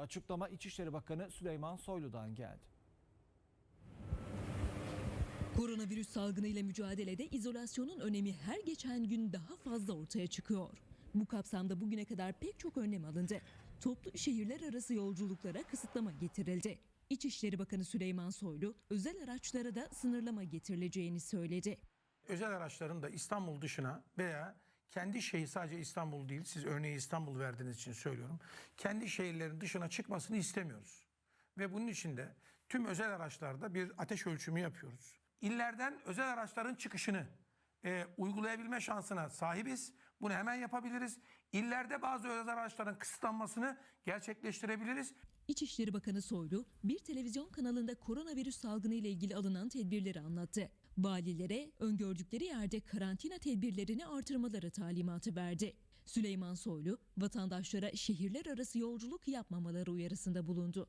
Açıklama İçişleri Bakanı Süleyman Soylu'dan geldi. Koronavirüs salgını ile mücadelede izolasyonun önemi her geçen gün daha fazla ortaya çıkıyor. Bu kapsamda bugüne kadar pek çok önlem alındı. Toplu şehirler arası yolculuklara kısıtlama getirildi. İçişleri Bakanı Süleyman Soylu özel araçlara da sınırlama getirileceğini söyledi. özel araçların da İstanbul dışına veya kendi şehir sadece İstanbul değil siz örneği İstanbul verdiğiniz için söylüyorum. Kendi şehirlerin dışına çıkmasını istemiyoruz. Ve bunun için de tüm özel araçlarda bir ateş ölçümü yapıyoruz. İllerden özel araçların çıkışını e, uygulayabilme şansına sahibiz. Bunu hemen yapabiliriz. İllerde bazı özel araçların kısıtlanmasını gerçekleştirebiliriz. İçişleri Bakanı Soylu bir televizyon kanalında koronavirüs salgını ile ilgili alınan tedbirleri anlattı. Valilere öngördükleri yerde karantina tedbirlerini artırmaları talimatı verdi. Süleyman Soylu vatandaşlara şehirler arası yolculuk yapmamaları uyarısında bulundu.